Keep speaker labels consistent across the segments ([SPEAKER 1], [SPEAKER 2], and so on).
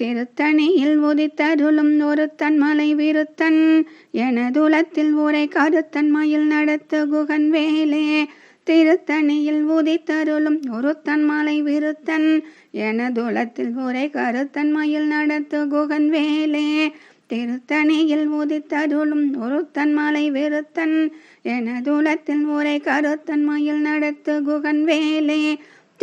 [SPEAKER 1] திருத்தணியில் உதித்தருளும் ஒருத்தன் மலை விருத்தன். எனதுலத்தில் ஊரை கருத்தன் மயில் நடத்து குகன் வேலே திருத்தணியில் உதித்தருளும் ஒருத்தன் மலை விருத்தன். எனதுலத்தில் ஊரை கருத்தன் மயில் நடத்து குகன் வேலே திருத்தணியில் உதித்தருளும் ஒருத்தன் மலை விருத்தன். எனதுலத்தில் ஊரை கருத்தன் மயில் நடத்து குகன் வேலே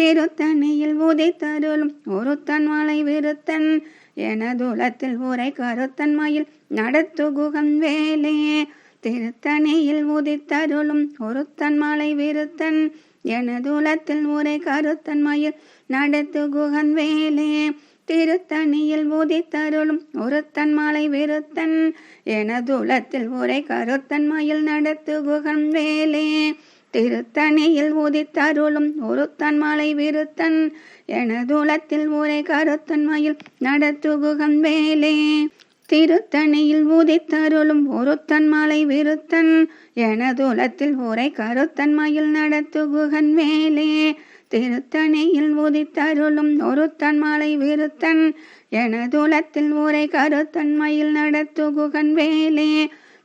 [SPEAKER 1] திருத்தணியில் உதித்தருளும் ஒருத்தன் மலை விருத்தன். எனதுலத்தில் உரை கருத்தன் மயில் நடத்து குகன் வேலே. திருத்தணியில் உதித்தருளும் ஒருத்தன் மலை விருத்தன். எனதுலத்தில் உரை கருத்தன் மயில் நடத்து குகன் வேலே. திருத்தணியில் உதித்தருளும் ஒருத்தன் மலை விருத்தன். எனதுலத்தில் உரை கருத்தன் மயில் நடத்து குகன் வேலே. திருத்தணியில் உதித்தருளும் ஒருத்தன் மலை விருத்தன் எனதுலத்தில் உரை கருத்தன் மயில் நடத்துகுகன் வேலே. திருத்தணியில் உதித்தருளும் ஒருத்தன் மலை விருத்தன் எனதுலத்தில் உரை கருத்தன் மயில் நடத்துகுகன் வேலே. திருத்தணியில் உதித்தருளும் ஒருத்தன் மலை விருத்தன் எனதுலத்தில் உரை கருத்தன் மயில் நடத்துகுகன் வேலே.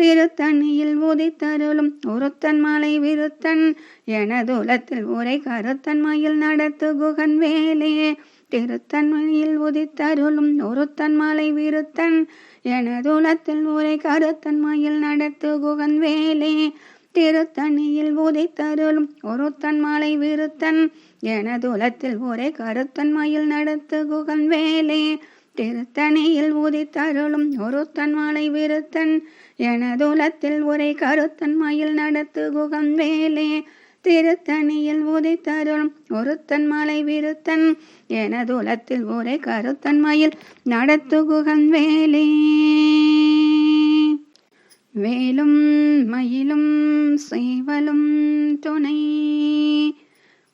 [SPEAKER 1] திருத்தணியில் உதித்தருளும் ஒருத்தன் மலை விருத்தன். எனதுலத்தில் உரை கருத்தன் மயில் நடத்து குகன் வேலே. திருத்தன்மையில் உதித்தருளும் ஒருத்தன் மலை விருத்தன். எனதுலத்தில் உரை கருத்தன் மயில் நடத்து குகன் வேலே. திருத்தணியில் உதித்தருளும் ஒருத்தன் மாலை விருத்தன். எனதுலத்தில் உரை கருத்தன் மயில் நடத்து குகன் வேலே. திருத்தணியில் உதித்தருளும் ஒருத்தன் மலை விருத்தன். எனதுலத்தில் உரை கருத்தன் மயில் நடத்து குகம் வேலே. திருத்தணியில் உதித்தருளும் ஒருத்தன் மலை விருத்தன். எனதுலத்தில் உரை கருத்தன் மயில் நடத்து குகன் வேலே. வேலும் மயிலும் செய்வலும் துணை